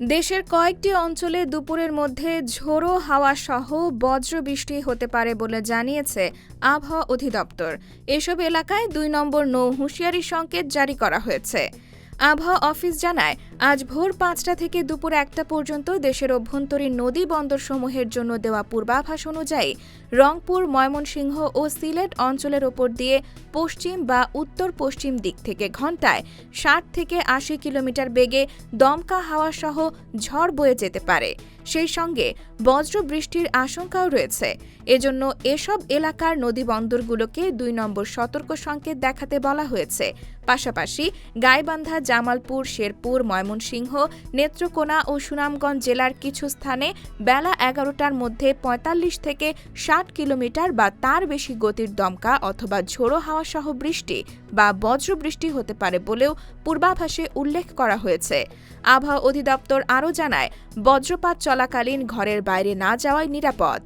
দেশের কয়েকটি অঞ্চলে দুপুরের মধ্যে ঝোড়ো হাওয়া সহ বজ্রবৃষ্টি হতে পারে বলে জানিয়েছে আবহাওয়া অধিদপ্তর। এসব এলাকায় দুই নম্বর নৌ হুঁশিয়ারি সংকেত জারি করা হয়েছে। আবহাওয়া অফিস জানায়, আজ ভোর পাঁচটা থেকে দুপুর একটা পর্যন্ত দেশের অভ্যন্তরীণ নদী বন্দরসমূহের জন্য দেওয়া পূর্বাভাস অনুযায়ী রংপুর, ময়মনসিংহ ও সিলেট অঞ্চলের ওপর দিয়ে পশ্চিম বা উত্তর পশ্চিম দিক থেকে ঘন্টায় ষাট থেকে আশি কিলোমিটার বেগে দমকা হাওয়া সহ ঝড় বয়ে যেতে পারে। সেই সঙ্গে বজ্র বৃষ্টির আশঙ্কাও রয়েছে। এজন্য এসব এলাকার নদী বন্দরগুলোকে দুই নম্বর সতর্ক সংকেত দেখাতে বলা হয়েছে। পাশাপাশি গাইবান্ধা জামালপুর, শেরপুর, ময়মনসিংহ, নেত্রকোনা ও সুনামগঞ্জ জেলার কিছু স্থানে বেলা এগারোটার মধ্যে পঁয়তাল্লিশ থেকে ষাট কিলোমিটার বা তার বেশি গতির দমকা অথবা ঝোড়ো হাওয়া সহ বৃষ্টি বা বজ্রবৃষ্টি হতে পারে বলেও পূর্বাভাসে উল্লেখ করা হয়েছে। আবহাওয়া অধিদপ্তর আরও জানায়, বজ্রপাত চলাকালীন ঘরের বাইরে না যাওয়াই নিরাপদ।